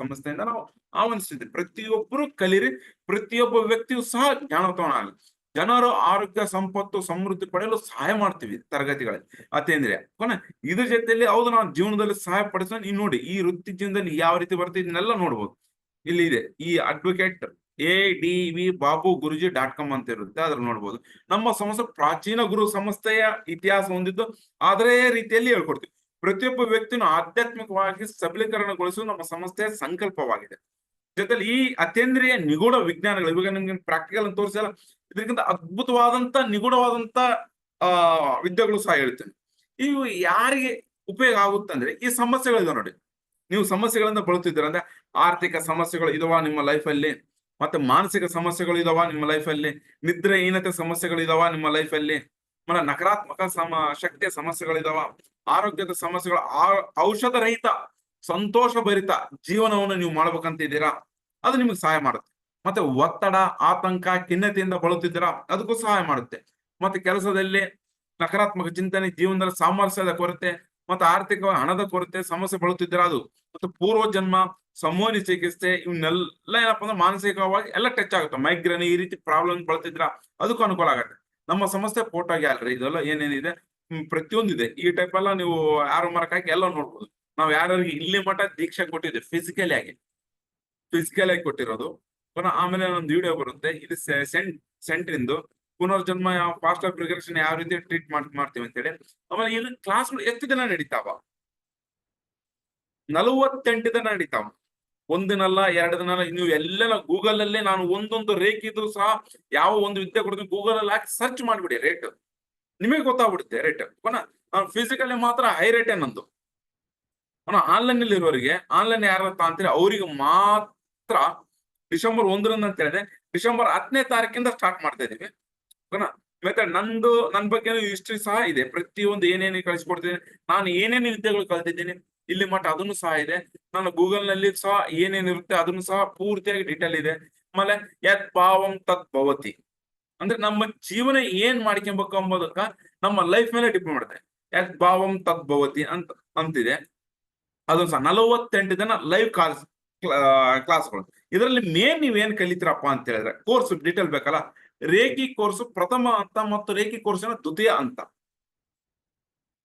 ಸಂಸ್ಥೆಯಿಂದ ನಾವು ಆಹ್ವಾನಿಸ್ತಿದ್ವಿ ಪ್ರತಿಯೊಬ್ಬರು ಕಲಿರಿ, ಪ್ರತಿಯೊಬ್ಬ ವ್ಯಕ್ತಿಯು ಸಹ ಜ್ಞಾನೋತ್ತಮನಾಗಲಿ ಜನರು ಆರೋಗ್ಯ, ಸಂಪತ್ತು, ಸಮೃದ್ಧಿ ಪಡೆಯಲು ಸಹಾಯ ಮಾಡ್ತೀವಿ ತರಗತಿಗಳಲ್ಲಿ. ಅತೇಂದ್ರಿಯ ಕೊನೆ, ಇದ್ರ ಜೊತೆಯಲ್ಲಿ ಹೌದು, ನಾವು ಜೀವನದಲ್ಲಿ ಸಹಾಯ ಪಡಿಸೋ ನೀವು ನೋಡಿ, ಈ ವೃತ್ತಿ ಜೀವನದಲ್ಲಿ ಯಾವ ರೀತಿ ಬರುತ್ತೆ ಇದನ್ನೆಲ್ಲ ನೋಡ್ಬೋದು. ಇಲ್ಲಿ ಇದೆ, ಈ advocate A D V Babu Guruji dot com ಅಂತ ಇರುತ್ತೆ ಅದ್ರ ನೋಡ್ಬೋದು. ನಮ್ಮ ಸಂಸ್ಥೆ ಪ್ರಾಚೀನ ಗುರು ಸಂಸ್ಥೆಯ ಇತಿಹಾಸ ಹೊಂದಿದ್ದು ಅದೇ ರೀತಿಯಲ್ಲಿ ಹೇಳ್ಕೊಡ್ತೀವಿ. ಪ್ರತಿಯೊಬ್ಬ ವ್ಯಕ್ತಿನೂ ಆಧ್ಯಾತ್ಮಿಕವಾಗಿ ಸಬಲೀಕರಣಗೊಳಿಸುವುದು ನಮ್ಮ ಸಂಸ್ಥೆಯ ಸಂಕಲ್ಪವಾಗಿದೆ. ಜೊತೆಲಿ ಈ ಅತೇಂದ್ರಿಯ ನಿಗೂಢ ವಿಜ್ಞಾನಗಳು, ಇವಾಗ ನಿಮ್ಗೆ ಪ್ರಾಕ್ಟಿಕಲ್ ಅಂತ ತೋರಿಸಲ್ಲ ಇದಕ್ಕಿಂತ ಅದ್ಭುತವಾದಂತ, ನಿಗೂಢವಾದಂತ, ಆ, ವಿದ್ಯೆಗಳು ಸಹ ಹೇಳ್ತೇನೆ. ಇವು ಯಾರಿಗೆ ಉಪಯೋಗ ಆಗುತ್ತಂದ್ರೆ ಈ ಸಮಸ್ಯೆಗಳಿದೆ ನೋಡಿ. ನೀವು ಸಮಸ್ಯೆಗಳಿಂದ ಬಳಲ್ತಿದ್ದೀರ ಅಂದ್ರೆ, ಆರ್ಥಿಕ ಸಮಸ್ಯೆಗಳು ಇದಾವ ನಿಮ್ಮ ಲೈಫಲ್ಲಿ ಮತ್ತೆ ಮಾನಸಿಕ ಸಮಸ್ಯೆಗಳು ಇದಾವ ನಿಮ್ಮ ಲೈಫಲ್ಲಿ ನಿದ್ರೆಹೀನತೆ ಸಮಸ್ಯೆಗಳು ಇದಾವ ನಿಮ್ಮ ಲೈಫಲ್ಲಿ ಮತ್ತೆ ನಕಾರಾತ್ಮಕ ಸಮ, ಶಕ್ತಿಯ ಸಮಸ್ಯೆಗಳಿದಾವ ಆರೋಗ್ಯದ ಸಮಸ್ಯೆಗಳ ಔಷಧ ರಹಿತ ಸಂತೋಷ ಭರಿತ ಜೀವನವನ್ನು ನೀವು ಮಾಡ್ಬೇಕಂತ ಇದ್ದೀರಾ? ಅದು ನಿಮಗೆ ಸಹಾಯ ಮಾಡುತ್ತೆ. ಮತ್ತೆ ಒತ್ತಡ, ಆತಂಕ, ಖಿನ್ನತೆಯಿಂದ ಬಳಲುತ್ತಿದ್ದೀರಾ? ಅದಕ್ಕೂ ಸಹಾಯ ಮಾಡುತ್ತೆ. ಮತ್ತೆ ಕೆಲಸದಲ್ಲಿ ನಕಾರಾತ್ಮಕ ಚಿಂತನೆ, ಜೀವನದಲ್ಲಿ ಸಾಮರಸ್ಯದ ಕೊರತೆ, ಮತ್ತೆ ಆರ್ಥಿಕ ಹಣದ ಕೊರತೆ, ಸಮಸ್ಯೆ ಬಳಲುತ್ತಿದ್ದೀರಾ ಅದು? ಮತ್ತೆ ಪೂರ್ವ ಜನ್ಮ ಸಮೂಹನಿ ಚಿಕಿತ್ಸೆ, ಇವನ್ನೆಲ್ಲ ಏನಪ್ಪಾ ಅಂದ್ರೆ ಮಾನಸಿಕವಾಗಿ ಎಲ್ಲ ಟಚ್ ಆಗುತ್ತೆ. ಮೈಗ್ರೇನ್ ಈ ರೀತಿ ಪ್ರಾಬ್ಲಮ್ ಬಳಲ್ತಿದ್ರ ಅದಕ್ಕೂ ಅನುಕೂಲ ಆಗುತ್ತೆ. ನಮ್ಮ ಸಮಸ್ಯೆ ಫೋಟೋ ಅಲ್ರಿ. ಇದೆಲ್ಲ ಏನೇನಿದೆ? ಪ್ರತಿಯೊಂದಿದೆ. ಈ ಟೈಪ್ ಎಲ್ಲ ನೀವು ಯಾರು ಮಾರ್ಕ್ ಹಾಕಿ ಎಲ್ಲ ನೋಡ್ಬೋದು. ನಾವು ಯಾರ್ಯಾರಿಗೆ ಇಲ್ಲಿ ಮಠ ದೀಕ್ಷೆ ಕೊಟ್ಟಿದ್ದೆ ಫಿಸಿಕಲಿ ಆಗಿ. ಫಿಸಿಕಲ್ ಆಗಿ ಕೊಟ್ಟಿರೋದು. ಪುನಃ ಆಮೇಲೆ ಒಂದು ವಿಡಿಯೋ ಬರುತ್ತೆ. ಇದು ಸೆಂಟ್, ಸೆಂಟ್ರಿಂದು. ಪುನರ್ಜನ್ಮ ಫಾಸ್ಟ್ ಪ್ರಿಗರೇಷನ್ ಯಾವ ರೀತಿ ಟ್ರೀಟ್ ಮಾಡ್ತೀವಿ ಅಂತೇಳಿ. ಆಮೇಲೆ ಇದು ಕ್ಲಾಸ್ಗಳು ಎಷ್ಟು ದಿನ ನಡೀತಾವ? ನಲವತ್ತೆಂಟು ದಿನ ನಡೀತಾವ. ಒಂದಿನಲ್ಲ, ಎರಡು ದಿನ ನೀವು ಎಲ್ಲೆಲ್ಲ ಗೂಗಲ್ ಅಲ್ಲೇ ನಾನು ಒಂದೊಂದು ರೇಖಿದು ಸಹ ಯಾವ ಒಂದು ವಿದ್ಯೆ ಕೊಡ್ತೀನಿ ಗೂಗಲ್ ಅಲ್ಲಿ ಹಾಕಿ ಸರ್ಚ್ ಮಾಡ್ಬಿಡಿ ರೇಟ್ ನಿಮಗೆ ಗೊತ್ತಾಗ್ಬಿಡುತ್ತೆ ರೇಟ್ ನಾನು ಫಿಸಿಕಲಿ ಮಾತ್ರ ಹೈ ರೇಟ್ ನಂದು. ಪುನಃ ಆನ್ಲೈನ್ ಅಲ್ಲಿ ಇರೋರಿಗೆ ಆನ್ಲೈನ್ ಯಾರು ಅಂತೀರಿ ಅವರಿಗೆ ಮಾತ್ರ ಡಿಸೆಂಬರ್ ಒಂದರಿಂದ ಅಂತ ಹೇಳಿದೆ. ಡಿಸೆಂಬರ್ ಹತ್ತನೇ ತಾರೀಕಿಂದ ಸ್ಟಾರ್ಟ್ ಮಾಡ್ತಾ ಇದೀವಿ. ಓಕೆನಾ ನಂದು ನನ್ನ ಬಗ್ಗೆ ಹಿಸ್ಟ್ರಿ ಸಹ ಇದೆ. ಪ್ರತಿಯೊಂದು ಏನೇನು ಕಳಿಸ್ಕೊಡ್ತೀನಿ, ನಾನು ಏನೇನು ವಿದ್ಯೆಗಳು ಕಲ್ತಿದ್ದೀನಿ, ಇಲ್ಲಿ ಮಟ್ಟ ಅದನ್ನು ಸಹ ಇದೆ. ನಾನು ಗೂಗಲ್ನಲ್ಲಿ ಸಹ ಏನೇನಿರುತ್ತೆ ಅದನ್ನು ಸಹ ಪೂರ್ತಿಯಾಗಿ ಡೀಟೇಲ್ ಇದೆ. ಆಮೇಲೆ ಯತ್ ಪಾವಂ ತತ್ ಭವತಿ. ಅಂದ್ರೆ ನಮ್ಮ ಜೀವನ ಏನ್ ಮಾಡ್ಕೊಬೇಕು ಅಂಬೋದಕ್ಕ ನಮ್ಮ ಲೈಫ್ ಮೇಲೆ ಡಿಪೆಂಡ್ ಮಾಡುತ್ತೆ. ಯತ್ ಭಾವಂ ತತ್ ಭವತಿ ಅಂತ, ಅಂತಿದೆ. ಅದು ಸಹ ನಲವತ್ತೆಂಟು ದಿನ ಲೈವ್ ಕ್ಲಾಸ್ ಕ್ಲಾಸ್ಗಳು ಇದರಲ್ಲಿ ಮೇನ್ ನೀವೇನ್ ಕಲಿತೀರಪ್ಪ ಅಂತ ಹೇಳಿದ್ರೆ ಕೋರ್ಸ್ ಡೀಟೇಲ್ ಬೇಕಲ್ಲ? ರೇಖಿ ಕೋರ್ಸ್ ಪ್ರಥಮ ಹಂತ ಮತ್ತು ರೇಖಿ ಕೋರ್ಸಿನ ದ್ವಿತೀಯ ಅಂತ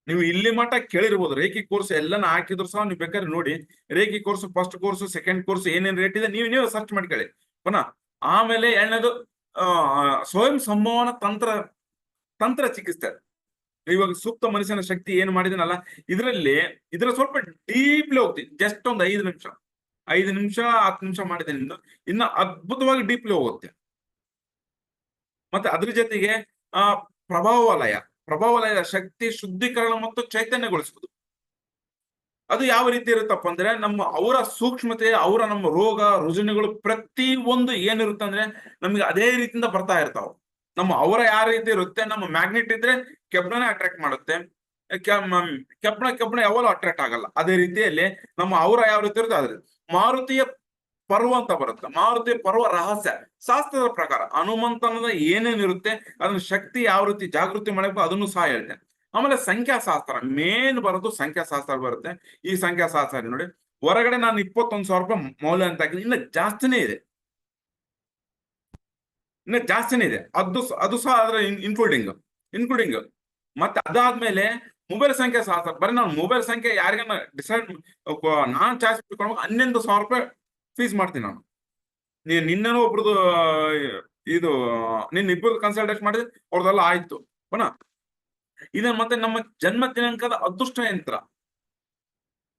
ನೀವು ಇಲ್ಲಿ ಮಟ್ಟ ಕೇಳಿರ್ಬೋದು, ರೇಖಿ ಕೋರ್ಸ್ ಎಲ್ಲಾನು ಹಾಕಿದ್ರು ಸಹ ನೀವು ಬೇಕಾದ್ರೆ ನೋಡಿ. Reiki course first course second course ಏನೇನ್ ರೇಟ್ ಇದೆ, ನೀವು ನೀವು ಸರ್ಚ್ ಮಾಡ್ಕೊಳ್ಳಿ. ಪುನಃ, ಆಮೇಲೆ ಎರಡನೇದು ಸ್ವಯಂ ಸಂವಹನ ತಂತ್ರ ತಂತ್ರ ಚಿಕಿತ್ಸೆ. ಇವಾಗ ಸೂಕ್ತ ಮನುಷ್ಯನ ಶಕ್ತಿ ಏನು ಮಾಡಿದನಲ್ಲ, ಇದರಲ್ಲಿ ಇದರ ಸ್ವಲ್ಪ ಡೀಪ್ಲಿ ಹೋಗ್ತೀನಿ. ಜಸ್ಟ್ ಒಂದು ಐದು ನಿಮಿಷ. ಐದು ನಿಮಿಷ, ಹತ್ತು ನಿಮಿಷ ಮಾಡಿದೆ ನಿಮ್ದು ಇನ್ನ ಅದ್ಭುತವಾಗಿ ಡೀಪ್ಲಿ ಹೋಗುತ್ತೆ. ಮತ್ತೆ ಅದ್ರ ಜೊತೆಗೆ, ಆ ಪ್ರಭಾವಲಯ ಪ್ರಭಾವಲಯದ ಪ್ರಭಾವ ವಲಯದ ಶಕ್ತಿ ಶುದ್ಧೀಕರಣ ಮತ್ತು ಚೈತನ್ಯಗೊಳಿಸುವುದು. ಅದು ಯಾವ ರೀತಿ ಇರುತ್ತಪ್ಪ ಅಂದ್ರೆ ನಮ್ಮ ಅವರ ಸೂಕ್ಷ್ಮತೆ, ಅವರ ನಮ್ಮ ರೋಗ, ರುಜಿನಗಳು ಪ್ರತಿ ಒಂದು ಏನಿರುತ್ತೆ ಅಂದ್ರೆ ನಮ್ಗೆ ಅದೇ ರೀತಿಯಿಂದ ಬರ್ತಾ ಇರ್ತಾವ. ನಮ್ಮ ಅವರ ಯಾವ ರೀತಿ ಇರುತ್ತೆ, ನಮ್ಮ ಮ್ಯಾಗ್ನೆಟ್ ಇದ್ರೆ ಕೆಬ್ಬನೇ ಅಟ್ರಾಕ್ಟ್ ಮಾಡುತ್ತೆ. ಕೆಬ್ಬಣ ಕೆಬ್ಬಣ ಯಾವಾಗಲೂ ಅಟ್ರಾಕ್ಟ್ ಆಗಲ್ಲ. ಅದೇ ರೀತಿಯಲ್ಲಿ ನಮ್ಮ ಅವರ ಯಾವ ರೀತಿ ಇರುತ್ತೆ ಅದ್ರ ಮಾರುತಿಯ ಪರ್ವ ಅಂತ ಬರುತ್ತೆ. ಮಾರುತಿಯ ಪರ್ವ ರಹಸ್ಯ, ಶಾಸ್ತ್ರದ ಪ್ರಕಾರ. ಹನುಮಂತನದ ಏನೇನಿರುತ್ತೆ, ಅದನ್ನ ಶಕ್ತಿ ಯಾವ ರೀತಿ ಜಾಗೃತಿ ಮಾಡಬೇಕು ಅದನ್ನು ಸಹ ಹೇಳ್ತೇನೆ. ಆಮೇಲೆ ಸಂಖ್ಯಾಶಾಸ್ತ್ರ, ಮೇನ್ ಬರೋದು ಸಂಖ್ಯಾಶಾಸ್ತ್ರ ಬರುತ್ತೆ. ಈ ಸಂಖ್ಯಾಶಾಸ್ತ್ರ ನೋಡಿ. ಹೊರಗಡೆ ನಾನು ಇಪ್ಪತ್ತೊಂದು ಸಾವಿರ ರೂಪಾಯಿ ಮೌಲ್ಯ ಅಂತ ಹಾಕಿದ್ರೆ ಇನ್ನ ಜಾಸ್ತಿನೇ ಇದೆ. ಇನ್ನ ಜಾಸ್ತಿನೇ ಇದೆ. ಅದು ಅದು ಸಹ ಅದರ ಇನ್ಕ್ಲೂಡಿಂಗ್ ಇನ್ಕ್ಲೂಡಿಂಗ್ ಮತ್ತೆ ಅದಾದ್ಮೇಲೆ ಮೊಬೈಲ್ ಸಂಖ್ಯೆ ಶಾಸ್ತ್ರ ಬರೀ ನಾನು ಮೊಬೈಲ್ ಸಂಖ್ಯೆ ಯಾರಿಗನ್ನ ಡಿಸೈಡ್ ನಾನ್ ಚಾರ್ಜ್ ಮಾಡ್ಕೊಂಡು ಹನ್ನೊಂದು ಸಾವಿರ ರೂಪಾಯಿ ಫೀಸ್ ಮಾಡ್ತೀನಿ ನಾನು. ನೀನ್ ನಿನ್ನೆನೂ ಒಬ್ರದ್ದು ಇದು, ನಿನ್ನ ಇಬ್ಬರು ಕನ್ಸಲ್ಟೇಟ್ ಮಾಡಿದ್ರೆ ಅವ್ರದ್ದೆಲ್ಲ ಆಯ್ತು. ಪುನಃ ಇದನ್ನ ಮತ್ತೆ ನಮ್ಮ ಜನ್ಮ ದಿನಾಂಕದ ಅದೃಷ್ಟ ಯಂತ್ರ,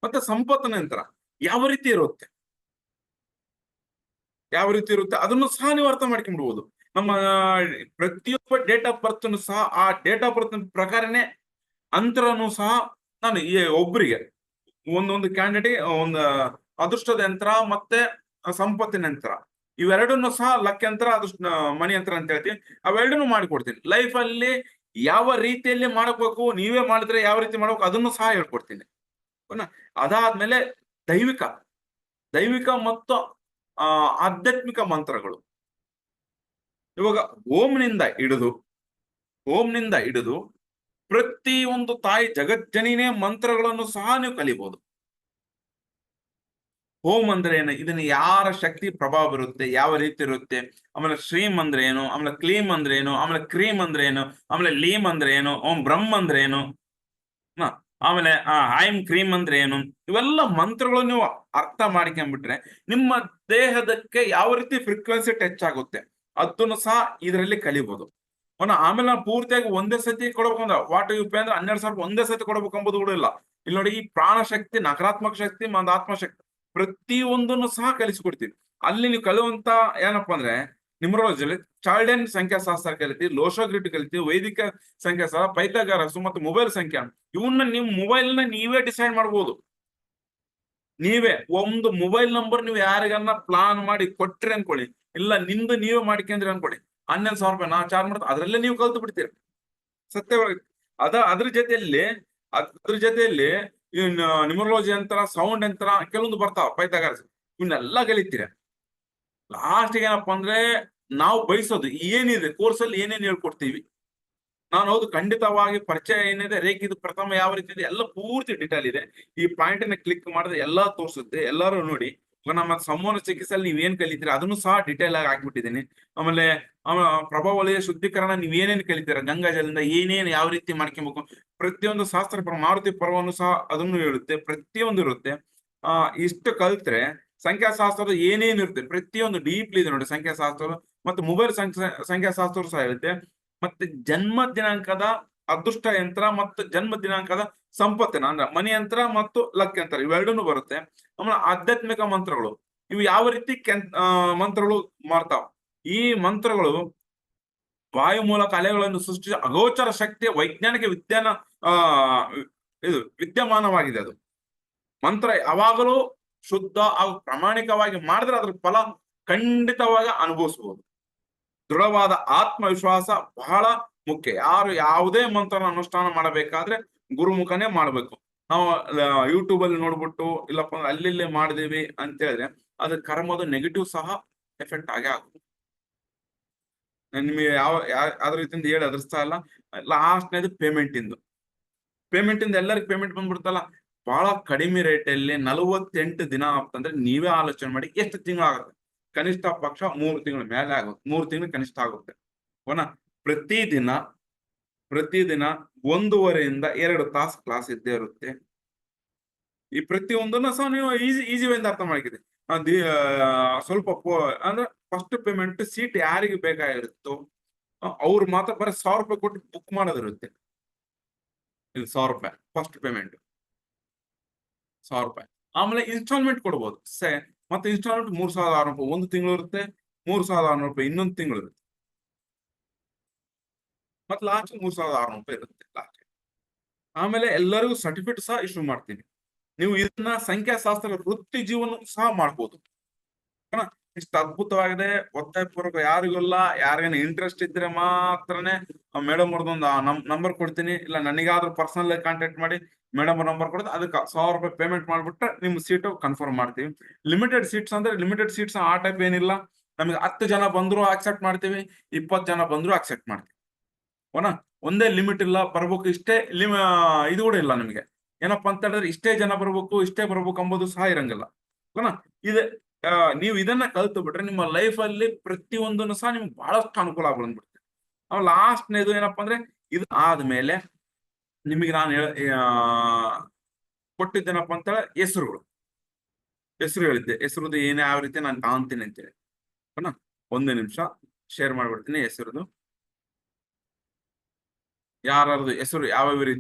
ಮತ್ತೆ ಸಂಪತ್ತಿನ ಯಂತ್ರ ಯಾವ ರೀತಿ ಇರುತ್ತೆ? ಯಾವ ರೀತಿ ಇರುತ್ತೆ? ಅದನ್ನು ಸಹ ನೀವು ಅರ್ಥ ಮಾಡ್ಕೊಂಡ್ಬಿಡ್ಬೋದು. ನಮ್ಮ, ಪ್ರತಿಯೊಬ್ಬ ಡೇಟ್ ಆಫ್ ಬರ್ತ್ ಸಹ, ಆ ಡೇಟ್ ಆಫ್ ಬರ್ತ್ ಪ್ರಕಾರನೇ ಅಂತರನು ಸಹ ನಾನು ಈ ಒಬ್ಬರಿಗೆ ಒಂದೊಂದು ಕ್ಯಾಂಡಿಡೇಟ್ ಒಂದು ಅದೃಷ್ಟದ ಯಂತ್ರ ಮತ್ತೆ ಸಂಪತ್ತಿನ ಯಂತ್ರ, ಇವೆರಡನ್ನು ಸಹ ಲಕ್ ಯಂತ್ರ, ಅದೃಷ್ಟ ಮಣಿ ಯಂತ್ರ ಅಂತ ಹೇಳ್ತೀವಿ. ಅವೆರಡನ್ನು ಮಾಡಿಕೊಡ್ತೀನಿ. ಲೈಫ್ ಅಲ್ಲಿ ಯಾವ ರೀತಿಯಲ್ಲಿ ಮಾಡಬೇಕು, ನೀವೇ ಮಾಡಿದ್ರೆ ಯಾವ ರೀತಿ ಮಾಡಬೇಕು, ಅದನ್ನು ಸಹ ಹೇಳ್ಕೊಡ್ತೀನಿ. ಅದಾದ್ಮೇಲೆ ದೈವಿಕ ದೈವಿಕ ಮತ್ತು ಆಧ್ಯಾತ್ಮಿಕ ಮಂತ್ರಗಳು. ಇವಾಗ ಓಂನಿಂದ ಹಿಡಿದು ಓಂನಿಂದ ಹಿಡಿದು ಒಂದು ತಾಯಿ ಜಗಜ್ಜನಿನೇ ಮಂತ್ರಗಳನ್ನು ಸಹ ನೀವು ಕಲಿಬಹುದು ಓಂ ಅಂದ್ರೆ ಏನು? ಇದನ್ನ ಯಾರ ಶಕ್ತಿ ಪ್ರಭಾವ ಬರುತ್ತೆ? ಯಾವ ರೀತಿ ಇರುತ್ತೆ? ಆಮೇಲೆ ಶ್ರೀಮ್ ಅಂದ್ರೆ ಏನು? ಆಮೇಲೆ ಕ್ಲೀಮ್ ಅಂದ್ರೆ ಏನು? ಆಮೇಲೆ ಕ್ರೀಮ್ ಅಂದ್ರೆ ಏನು? ಆಮೇಲೆ ಲೀಮ್ ಅಂದ್ರೆ ಏನು? ಓಂ ಬ್ರಹ್ಮ ಅಂದ್ರೆ ಏನು? ಆಮೇಲೆ, ಆ ಹೈಮ್ ಕ್ರೀಮ್ ಅಂದ್ರೆ ಏನು? ಇವೆಲ್ಲ ಮಂತ್ರಗಳು ನೀವು ಅರ್ಥ ಮಾಡ್ಕೊಂಡ್ಬಿಟ್ರೆ ನಿಮ್ಮ ದೇಹದಕ್ಕೆ ಯಾವ ರೀತಿ ಫ್ರೀಕ್ವೆನ್ಸಿ ಟಚ್ ಆಗುತ್ತೆ, ಅದನ್ನು ಸಹ ಇದರಲ್ಲಿ ಕಲಿಬಹುದು ಅವನ ಆಮೇಲೆ ನಾವು ಪೂರ್ತಿಯಾಗಿ ಒಂದೇ ಸತಿ ಕೊಡ್ಬೇಕಂದ್ರೆ ವಾಟ್ ಯು ಪೇ ಅಂದ್ರೆ ಹನ್ನೆರಡು ಸಾವಿರ ಒಂದೇ ಸತಿ ಕೊಡ್ಬೇಕು ಅಂಬೋದು ಕೂಡ ಇಲ್ಲ. ಇಲ್ಲಿ ನೋಡಿ ಈ ಪ್ರಾಣ ಶಕ್ತಿ ನಕಾರಾತ್ಮಕ ಶಕ್ತಿ ಮತ್ತು ಆತ್ಮಶಕ್ತಿ ಪ್ರತಿಯೊಂದನ್ನು ಸಹ ಕಲಿಸಿಕೊಡ್ತೀವಿ. ಅಲ್ಲಿ ನೀವು ಕಲಿಯುವಂತ ಏನಪ್ಪಾ ಅಂದ್ರೆ ನಿಮ್ರೊಳಜಲ್ಲಿ ಚಾಲ್ಡನ್ ಸಂಖ್ಯಾಶಾಸ್ತ್ರ ಕಲಿತಿ, ಲೋಶೋಗ್ರಿಟ್ ಕಲಿತಿ, ವೈದಿಕ ಸಂಖ್ಯಾಶಾಸ್ತ್ರ, ಪೈಥಾಗಾರಸ್ ಮತ್ತು ಮೊಬೈಲ್ ಸಂಖ್ಯಾ ಇವನ್ನ ನಿಮ್ ಮೊಬೈಲ್ನ ನೀವೇ ಡಿಸೈಡ್ ಮಾಡ್ಬೋದು. ನೀವೇ ಒಂದು ಮೊಬೈಲ್ ನಂಬರ್ ನೀವು ಯಾರಿಗನ್ನ ಪ್ಲಾನ್ ಮಾಡಿ ಕೊಟ್ರಿ ಅನ್ಕೊಳ್ಳಿ. ಇಲ್ಲ ನಿಮ್ದು ನೀವೇ ಮಾಡ್ಕೊಂಡ್ರಿ ಅನ್ಕೊಳ್ಳಿ. ಹನ್ನೊಂದು ಸಾವಿರ ರೂಪಾಯಿ ನಾ ಚಾರ್ಜ್ ಮಾಡ್ತಾ, ಅದ್ರಲ್ಲೇ ನೀವು ಕಲ್ತು ಬಿಡ್ತೀರಿ ಸತ್ಯವಾಗಿ ಅದ, ಅದ್ರ ಜೊತೆಯಲ್ಲಿ ಅದ್ರ ಜೊತೆಯಲ್ಲಿ ನಿಮರೋಲಜಿ ಅಂತರ ಸೌಂಡ್ ಅಂತರ ಕೆಲವೊಂದು ಬರ್ತಾವ ಪೈತಾಗಾರಸ್ ಇವನ್ನೆಲ್ಲ ಕಲಿತೀರ. ಲಾಸ್ಟ್ ಏನಪ್ಪಾ ಅಂದ್ರೆ, ನಾವು ಬಯಸೋದು ಏನಿದೆ ಕೋರ್ಸ್ ಅಲ್ಲಿ ಏನೇನು ಹೇಳ್ಕೊಡ್ತೀವಿ. ನಾನು ಹೌದು, ಖಂಡಿತವಾಗಿ ಪರಿಚಯ ಏನಿದೆ ರೇಖಿದು ಪ್ರಥಮ ಯಾವ ರೀತಿ ಇದೆ, ಎಲ್ಲ ಪೂರ್ತಿ ಡಿಟೇಲ್ ಇದೆ. ಈ ಪಾಯಿಂಟ್ ಕ್ಲಿಕ್ ಮಾಡಿದ್ರೆ ಎಲ್ಲಾ ತೋರಿಸುತ್ತೆ, ಎಲ್ಲರೂ ನೋಡಿ. ನಮ್ಮ ಸಂವಹನ ಚಿಕಿತ್ಸೆಯಲ್ಲಿ ನೀವ್ ಏನ್ ಕಲಿತೀರಾ? ಅದನ್ನು ಸಹ ಡಿಟೇಲ್ ಆಗಿ ಹಾಕ್ಬಿಟ್ಟಿದ್ದೀನಿ. ಆಮೇಲೆ ಪ್ರಭಾವ ವಲಯ ಶುದ್ಧೀಕರಣ ನೀವ್ ಏನೇನ್ ಕಲಿತೀರಾ? ಗಂಗಾಜಲದಿಂದ ಏನೇನು ಯಾವ ರೀತಿ ಮಾಡ್ಕೊಬೇಕು? ಪ್ರತಿಯೊಂದು ಶಾಸ್ತ್ರ ಮಾರುತಿ ಪರ್ವನು ಸಹ ಅದನ್ನು ಹೇಳುತ್ತೆ. ಪ್ರತಿಯೊಂದು ಇರುತ್ತೆ. ಆ, ಇಷ್ಟು ಕಲ್ತ್ರೆ ಸಂಖ್ಯಾಶಾಸ್ತ್ರದ ಏನೇನು ಇರುತ್ತೆ? ಪ್ರತಿಯೊಂದು ಡೀಪ್ಲಿ ಇದೆ ನೋಡಿ ಸಂಖ್ಯಾಶಾಸ್ತ್ರ ಮತ್ತು ಮೊಬೈಲ್ ಸಂಖ್ಯಾ ಸಂಖ್ಯಾಶಾಸ್ತ್ರ ಸಹ ಇರುತ್ತೆ ಮತ್ತೆ ಜನ್ಮ ದಿನಾಂಕದ ಅದೃಷ್ಟ ಯಂತ್ರ ಮತ್ತು ಜನ್ಮ ದಿನಾಂಕದ ಸಂಪತ್ತಿನ ಅಂದ್ರೆ ಮನಿ ಯಂತ್ರ ಮತ್ತು ಲಕ್ ಯಂತ್ರ ಇವೆರಡೂ ಬರುತ್ತೆ. ಆಮೇಲೆ ಆಧ್ಯಾತ್ಮಿಕ ಮಂತ್ರಗಳು, ಇವು ಯಾವ ರೀತಿ ಮಂತ್ರಗಳು ಮಾಡ್ತಾವ ಈ ಮಂತ್ರಗಳು ವಾಯು ಮೂಲಕ ಅಲೆಗಳನ್ನು ಸೃಷ್ಟಿಸಿ ಅಗೋಚರ ಶಕ್ತಿಯ ವೈಜ್ಞಾನಿಕ ವಿಜ್ಞಾನ ಇದು ವಿದ್ಯಮಾನವಾಗಿದೆ ಅದು. ಮಂತ್ರ ಯಾವಾಗಲೂ ಶುದ್ಧ ಹಾಗೂ ಪ್ರಾಮಾಣಿಕವಾಗಿ ಮಾಡಿದ್ರೆ ಅದ್ರ ಫಲ ಖಂಡಿತವಾಗಿ ಅನುಭವಿಸಬಹುದು ದೃಢವಾದ ಆತ್ಮವಿಶ್ವಾಸ ಬಹಳ ಮುಖ್ಯ. ಯಾರು ಯಾವುದೇ ಮಂತ್ರನ ಅನುಷ್ಠಾನ ಮಾಡಬೇಕಾದ್ರೆ ಗುರುಮುಖನೇ ಮಾಡ್ಬೇಕು. ನಾವು ಯೂಟ್ಯೂಬ್ ಅಲ್ಲಿ ನೋಡ್ಬಿಟ್ಟು, ಇಲ್ಲಪ್ಪ ಅಲ್ಲಿಲ್ಲೇ ಅಲ್ಲಿ ಮಾಡಿದೀವಿ ಅಂತ ಹೇಳಿದ್ರೆ ಅದ್ರ ಕರ್ಮದ ನೆಗೆಟಿವ್ ಸಹ ಎಫೆಕ್ಟ್ ಆಗೇ ಆಗುತ್ತೆ. ನಿಮಗೆ ಯಾವ ಯಾವ್ದು ರೀತಿಯಿಂದ ಹೇಳಿ ಅದ್ರಸ್ತಾ ಇಲ್ಲ. ಲಾಸ್ಟ್ನೇದು ಪೇಮೆಂಟ್ ಇಂದು. ಪೇಮೆಂಟ್ ಇಂದ ಎಲ್ಲರಿಗೂ ಪೇಮೆಂಟ್ ಬಂದ್ಬಿಡ್ತಲ್ಲ. ಬಹಳ ಕಡಿಮೆ ರೇಟಲ್ಲಿ ನಲವತ್ತೆಂಟು ದಿನ ಆಗ್ತಂದ್ರೆ ನೀವೇ ಆಲೋಚನೆ ಮಾಡಿ ಎಷ್ಟು ತಿಂಗಳಾಗುತ್ತೆ ಕನಿಷ್ಠ ಪಕ್ಷ ಮೂರು ತಿಂಗಳ, ಮೇಲೆ ಆಗುತ್ತೆ. ಮೂರು ತಿಂಗಳು ಕನಿಷ್ಠ ಆಗುತ್ತೆ. ಓನಾ ಪ್ರತಿದಿನ ಪ್ರತಿದಿನ ಒಂದೂವರೆಯಿಂದ ಎರಡು ತಾಸು ಕ್ಲಾಸ್ ಇದ್ದೇ ಇರುತ್ತೆ. ಈ ಪ್ರತಿಯೊಂದನ್ನ ಸಹ ನೀವು ಈಸಿ ಈಸಿ ವೇಯಿಂದ ಅರ್ಥ ಮಾಡಿದ್ರೆ ಸ್ವಲ್ಪ ಅಂದ್ರೆ ಫಸ್ಟ್ ಪೇಮೆಂಟ್ ಸೀಟ್ ಯಾರಿಗೆ ಬೇಕಾಗಿರುತ್ತೋ ಅವ್ರು ಮಾತ್ರ ಬರೀ ಸಾವಿರ ರೂಪಾಯಿ ಕೊಟ್ಟು ಬುಕ್ ಮಾಡೋದಿರುತ್ತೆ. ಇದು ಸಾವಿರ ರೂಪಾಯಿ ಫಸ್ಟ್ ಪೇಮೆಂಟ್ ಸಾವಿರ ರೂಪಾಯಿ. ಆಮೇಲೆ ಇನ್ಸ್ಟಾಲ್ಮೆಂಟ್ ಕೊಡ್ಬೋದು. ಸೆ, ಮತ್ತೆ ಇನ್ಸ್ಟಾಲ್ಮೆಂಟ್ ಮೂರ್ ಸಾವಿರದ ಆರುನೂರು ರೂಪಾಯಿ, ಒಂದು ತಿಂಗಳು ಇರುತ್ತೆ, ಮೂರ್ ಸಾವಿರದ ಆರುನೂರು ರೂಪಾಯಿ ಇನ್ನೊಂದು ತಿಂಗಳು ಇರುತ್ತೆ. ಮತ್ತೆ ಲಾಸ್ಟ್ ಮೂರ್ ಸಾವಿರದ ಆರ್ನೂರು ರೂಪಾಯಿ ಇರುತ್ತೆ ಲಾಸ್ಟ್ ಆಮೇಲೆ ಎಲ್ಲರಿಗೂ ಸರ್ಟಿಫಿಕೇಟ್ ಸಹ ಇಶ್ಯೂ ಮಾಡ್ತೀನಿ. ನೀವು ಇದನ್ನ ಸಂಖ್ಯಾಶಾಸ್ತ್ರ ವೃತ್ತಿ ಜೀವನ ಸಹ ಮಾಡ್ಬೋದು? ಇಷ್ಟು ಅದ್ಭುತವಾಗಿದೆ. ಒತ್ತಾಯಪೂರ್ವಕ ಯಾರಿಗೊಲ್ಲ ಯಾರಿಗೇನು ಇಂಟ್ರೆಸ್ಟ್ ಇದ್ರೆ ಮಾತ್ರನೇ ಮೇಡಮ್ ಅವ್ರದ್ದೊಂದು ನಮ್ ನಂಬರ್ ಕೊಡ್ತೀನಿ. ಇಲ್ಲ, ನನಗಾದ್ರೂ ಪರ್ಸನಲ್ ಕಾಂಟ್ಯಾಕ್ಟ್ ಮಾಡಿ ಮೇಡಮ್ ಅವ್ರ ನಂಬರ್ ಕೊಡೋದು. ಅದಕ್ಕೆ ಸಾವಿರ ರೂಪಾಯಿ ಪೇಮೆಂಟ್ ಮಾಡ್ಬಿಟ್ರೆ ನಿಮ್ ಸೀಟು ಕನ್ಫರ್ಮ್ ಮಾಡ್ತೀವಿ. ಲಿಮಿಟೆಡ್ ಸೀಟ್ಸ್ ಅಂದ್ರೆ ಲಿಮಿಟೆಡ್ ಸೀಟ್ಸ್ ಆ ಟೈಪ್ ಏನಿಲ್ಲ. ನಮಗೆ ಹತ್ತು ಜನ ಬಂದ್ರು ಅಕ್ಸೆಪ್ಟ್ ಮಾಡ್ತೀವಿ. ಇಪ್ಪತ್ತು ಜನ ಬಂದ್ರು ಅಕ್ಸೆಪ್ಟ್ ಮಾಡ್ತೀವಿ. ಓನಾ ಒಂದೇ ಲಿಮಿಟ್ ಇಲ್ಲ, ಬರ್ಬೇಕು ಇಷ್ಟೇ ಲಿಮ್ ಇದು ಕೂಡ ಇಲ್ಲ ನಿಮಗೆ. ಏನಪ್ಪಾ ಅಂತ ಹೇಳಿದ್ರೆ ಇಷ್ಟೇ ಜನ ಬರ್ಬೇಕು, ಇಷ್ಟೇ ಬರ್ಬೇಕು ಅಂಬೋದು ಸಹ ಇರಂಗಿಲ್ಲ. ಓಕೆನಾ ಇದು ನೀವು ಇದನ್ನ ಕಲ್ತು ಬಿಟ್ರೆ ನಿಮ್ಮ ಲೈಫ್ ಅಲ್ಲಿ ಪ್ರತಿಯೊಂದನ್ನು ಸಹ ನಿಮ್ಗೆ ಬಹಳಷ್ಟು ಅನುಕೂಲ ಆಗ್ಬಿಡುತ್ತೆ. ಆಮೇಲೆ ಲಾಸ್ಟ್ನೇದು ಏನಪ್ಪಾ ಅಂದ್ರೆ, ಇದು ಆದ್ಮೇಲೆ ನಿಮಗೆ ನಾನು ಕೊಟ್ಟಿದ್ದೇನಪ್ಪ ಅಂತ ಹೆಸರುಗಳು. ಹೆಸರು ಹೇಳಿದ್ದೆ. ಹೆಸರುದು ಏನೇ ಯಾವ ರೀತಿ ನಾನು ಕಾಣ್ತೀನಿ ಅಂತೇಳಿ. ಓಕೆನಾ ಒಂದು ನಿಮಿಷ ಶೇರ್ ಮಾಡ್ಬಿಡ್ತೀನಿ ಹೆಸರುದು. ಯಾರದು ಹೆಸರು ಯಾವ್ಯಾವ ರೀತಿ